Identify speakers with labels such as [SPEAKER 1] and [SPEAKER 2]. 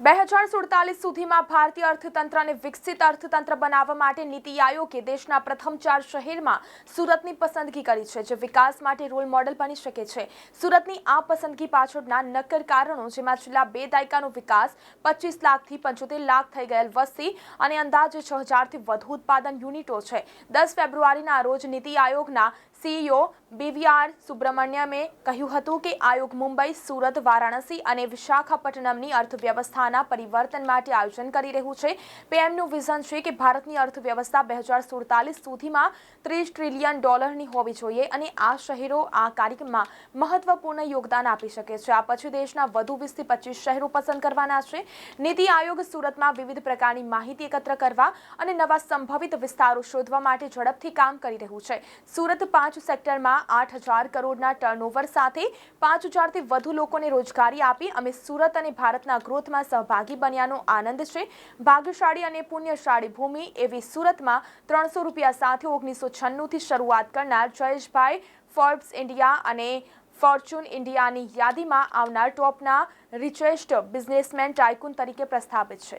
[SPEAKER 1] બે હજાર સુડતાલીસ સુધીમાં ભારતીય અર્થતંત્રને વિકસિત અર્થતંત્ર બનાવવા માટે નીતિ આયોગે દેશના પ્રથમ ચાર શહેરમાં સુરતની પસંદગી કરી છે, જે વિકાસ માટે રોલ મોડલ બની શકે છે. સુરતની આ પસંદગી પાછળના નક્કર કારણો, જેમાં છેલ્લા બે દાયકાનો વિકાસ પચીસ લાખથી પંચોતેર લાખ થઈ ગયેલ વસ્તી અને અંદાજે છ હજારથી વધુ ઉત્પાદન યુનિટો છે. દસ ફેબ્રુઆરીના રોજ નીતિ આયોગના સીઈઓ બીવીઆર સુબ્રમણ્યમે કહ્યું હતું કે આયોગ મુંબઈ, સુરત, વારાણસી અને વિશાખાપટ્ટનમની અર્થવ્યવસ્થાના પરિવર્તન માટે આયોજન કરી રહ્યું છે. પીએમનું વિઝન છે કે ભારતની અર્થવ્યવસ્થા બે હજાર સુડતાલીસ સુધીમાં ત્રીસ ટ્રિલિયન ડોલરની હોવી જોઈએ અને આ શહેરો આ કાર્યક્રમમાં મહત્વપૂર્ણ યોગદાન આપી શકે છે. આ પછી દેશના વધુ વીસથી પચીસ શહેરો પસંદ કરવાના છે. નીતિ આયોગ સુરતમાં વિવિધ પ્રકારની માહિતી એકત્ર કરવા અને નવા સંભવિત વિસ્તારો શોધવા માટે ઝડપથી કામ કરી રહ્યું છે. સુરત પાંચ સેક્ટરમાં આઠ હજાર કરોડના ટર્નઓવર સાથે પાંચ હજારથી વધુ લોકોને રોજગારી આપી અમે સુરત અને ભારતના ગ્રોથમાં સહભાગી બન્યાનો આનંદ છે. ભાગ્યશાળી અને પુણ્યશાળી ભૂમિ એવી સુરતમાં ત્રણસો રૂપિયા સાથે ઓગણીસો છન્નુંથી શરૂઆત કરનાર જયેશભાઈ ફોર્બ્સ ઇન્ડિયા અને ફોર્ચ્યુન ઇન્ડિયાની યાદીમાં આવનાર ટોપના રિચેસ્ટ બિઝનેસમેન ટાઇકુન તરીકે પ્રસ્થાપિત છે.